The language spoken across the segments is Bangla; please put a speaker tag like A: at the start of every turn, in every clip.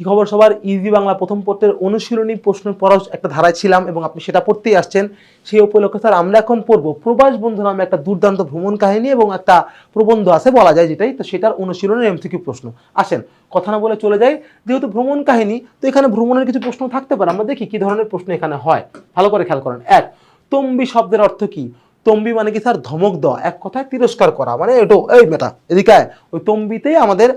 A: কি খবর সবার? ইজি বাংলা প্রথম পত্রের অনুশীলনী প্রশ্ন পড়ার একটা ধারায় ছিলাম এবং আপনি সেটা পড়তেই আসছেন। সেই উপলক্ষে স্যার আমরা এখন পড়ব প্রবাস বন্ধু নামে একটা দুর্দান্ত ভ্রমণ কাহিনী এবং একটা প্রবন্ধ আছে বলা যায় যেটাই, তো সেটার অনুশীলনের এমসিকিউ প্রশ্ন। আসেন, কথা না বলে চলে যাই। যেহেতু ভ্রমণ কাহিনী, তো এখানে ভ্রমণের কিছু প্রশ্ন থাকতে পারে। আমরা দেখি কি ধরনের প্রশ্ন এখানে হয়। ভালো করে খেয়াল করেন। এক, তম্বি শব্দের অর্থ কি? তম্বি মানে কি স্যার? ধমক দেওয়া। এক কথায় তিরস্কার করা। মানে এটো, এই মেটা এদিকে ওই তম্বিতেই আমাদের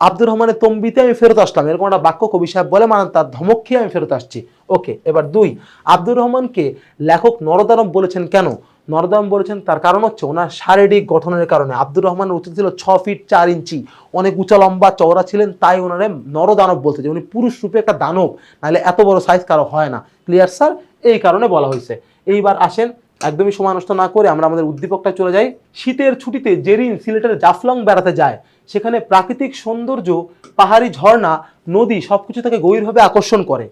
A: আব্দুর রহমানের তম্বিতে আমি ফেরত আসলাম। এরকম একটা বাক্য কবি সাহেব বলে মানে তার ধমক খেয়ে আমি ফেরত আসছি। ওকে, এবার দুই, আব্দুর রহমানকে লেখক নরদারম বলেছেন কেন? নরদাম বলেছেন তার কারণ হচ্ছে ওনার শারীরিক গঠনের কারণে। আব্দুর রহমানের উচিত ছিল ছ ফিট চার ইঞ্চি। অনেক উঁচা, লম্বা, চওড়া ছিলেন, তাই ওনারে নরদানব বলতে উনি পুরুষ রূপে একটা দানব, নাহলে এত বড় সাইজ কারও হয় না। ক্লিয়ার স্যার এই কারণে বলা হয়েছে। এইবার আসেন একদমই সময় নষ্ট না করে আমরা আমাদের উদ্দীপকটা চলে যাই। শীতের ছুটিতে জেরিন সিলেটের জাফলং বেড়াতে যায়। সেখানে প্রাকৃতিক সৌন্দর্য, পাহাড়ি ঝর্ণা, নদী সবকিছু তাকে গভীরভাবে আকর্ষণ করে।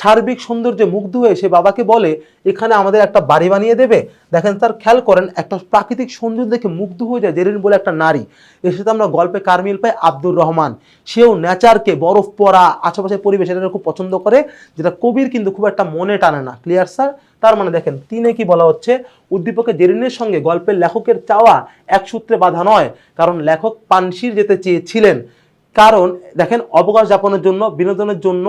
A: সার্বিক সৌন্দর্যে মুগ্ধ হয়ে সে বাবাকে বলে, এখানে আমাদের একটা বাড়ি বানিয়ে দেবে। দেখেন তার খেয়াল করেন, একটা প্রাকৃতিক সৌন্দর্য দেখে মুগ্ধ হয়ে যায় জেরিন বলে একটা নারী। এর সাথে আমরা গল্পে কারমিল পাই? আব্দুর রহমান। সেও নেচারকে বরফ পরা আশেপাশের পরিবেশ এটা খুব পছন্দ করে, যেটা কবির কিন্তু খুব একটা মনে টানে না। Clear sir? তার মানে দেখেন, তিনে কি বলা হচ্ছে? উদ্দীপকে জেরিনের সঙ্গে গল্পের লেখকের চাওয়া এক সূত্রে বাধা নয়, কারণ লেখক পানশির যেতে চেয়েছিলেন। কারণ দেখেন অবকাশ যাপনের জন্য, বিনোদনের জন্য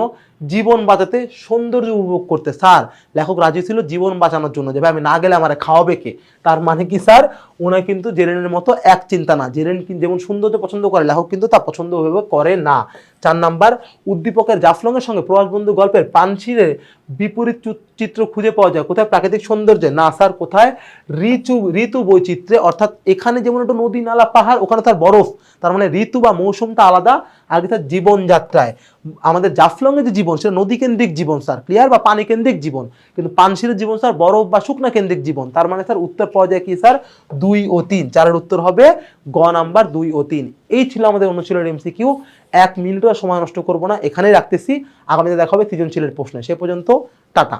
A: জীবন বাঁচাতে সৌন্দর্য উপভোগ করতে। স্যার, লেখক রাজি ছিল জীবন বাঁচানোর জন্য যে আমি না গেলে আমার খাওয়াবে কে? তার মানে কি, স্যার? ওনা কিন্তু জেরেনের মতো এক চিন্তা না। জেরেন যেমন সৌন্দর্য পছন্দ করে, লেখক কিন্তু তা পছন্দ ওইভাবে করে না। চার নাম্বার, উদ্দীপকের জাফলংয়ের সঙ্গে প্রবাস বন্ধু গল্পের পানশিরে বিপরীত চিত্র খুঁজে পাওয়া যায়। কোথায়? প্রাকৃতিক সৌন্দর্যে। না, স্যার, কোথায়? ঋতু ঋতু বৈচিত্র্যে। অর্থাৎ এখানে যেমন একটা নদী, নালা, পাহাড়, ওখানে তার বরফ। তার মানে ঋতু বা মৌসুমটা আলাদা। আগে তার জীবনযাত্রায়। আমাদের জাফলংয়ে যে জীবন, সেটা নদী কেন্দ্রিক জীবন, স্যার ক্লিয়ার বা পানি কেন্দ্রিক জীবন। কিন্তু পানশিরের জীবন, স্যার, বরফ বা শুকনা কেন্দ্রিক জীবন। তার মানে স্যার, উত্তর পাওয়া যায় কি, স্যার, দুই ও তিন। চারের উত্তর হবে গ নাম্বার দুই ও তিন। এই ছিল আমাদের অনুশীলনের এমসিকিউ এক মিনিটও আর সময় নষ্ট করব না, এখানেই রাখতেছি। আগামীতে দেখা হবে সৃজনশীলের প্রশ্নে। সে পর্যন্ত, টাটা।